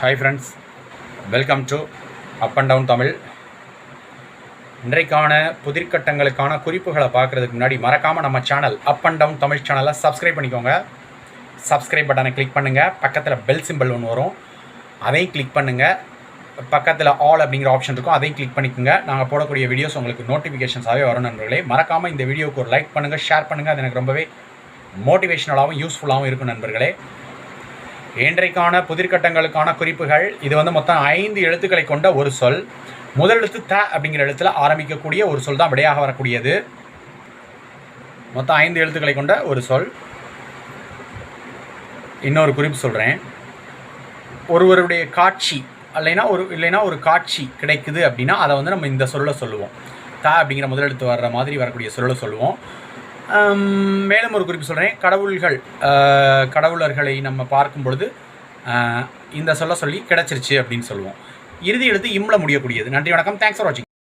Hi friends welcome to up and down Tamil இன்றைக்கான புதிர்கட்டங்களுக்கான குறிப்புகளை பார்க்குறதுக்கு முன்னாடி மறக்காமல் நம்ம channel up and down Tamil சேனலை சப்ஸ்கிரைப் பண்ணிக்கோங்க. சப்ஸ்கிரைப் பட்டனை கிளிக் பண்ணுங்கள் பக்கத்தில் பெல் சிம்பிள் ஒன்று வரும். அதையும் கிளிக் பண்ணுங்கள் பக்கத்தில் ஆல் அப்படிங்கிற ஆப்ஷன் இருக்கும். அதையும் கிளிக் பண்ணிக்கோங்க. நாங்கள் போடக்கூடிய வீடியோஸ் உங்களுக்கு நோட்டிஃபிகேஷன்ஸாகவே வரும் நண்பர்களே. மறக்காமல் இந்த வீடியோவுக்கு ஒரு லைக் பண்ணுங்கள் ஷேர் பண்ணுங்கள் அது எனக்கு ரொம்பவே மோட்டிவேஷனலாகவும் யூஸ்ஃபுல்லாகவும் இருக்கும் நண்பர்களே. இன்றைக்கான புதிர்கட்டங்களுக்கான குறிப்புகள் இது வந்து மொத்தம் ஐந்து எழுத்துக்களை கொண்ட ஒரு சொல். முதல் எழுத்து த அப்படிங்கிற எழுத்துல ஆரம்பிக்கக்கூடிய ஒரு சொல் தான் விடையாக வரக்கூடியது. மொத்தம் ஐந்து எழுத்துக்களை கொண்ட ஒரு சொல். இன்னொரு குறிப்பு சொல்கிறேன் ஒருவருடைய காட்சி இல்லைன்னா ஒரு இல்லைன்னா ஒரு காட்சி கிடைக்குது அப்படின்னா அதை வந்து நம்ம இந்த சொல்ல சொல்லுவோம். த அப்படிங்கிற முதலெழுத்து வர்ற மாதிரி வரக்கூடிய சொல்ல சொல்லுவோம். மேலும் ஒரு குறிப்பு சொல்கிறேன் கடவுள்கள் கடவுளர்களை நம்ம பார்க்கும் பொழுது இந்த சொல்ல சொல்லி கிடச்சிருச்சு அப்படின்னு சொல்லுவோம். இறுதி எழுத்து இம்ல முடியக்கூடியது. நன்றி வணக்கம். தேங்க்ஸ் ஃபார் வாட்சிங்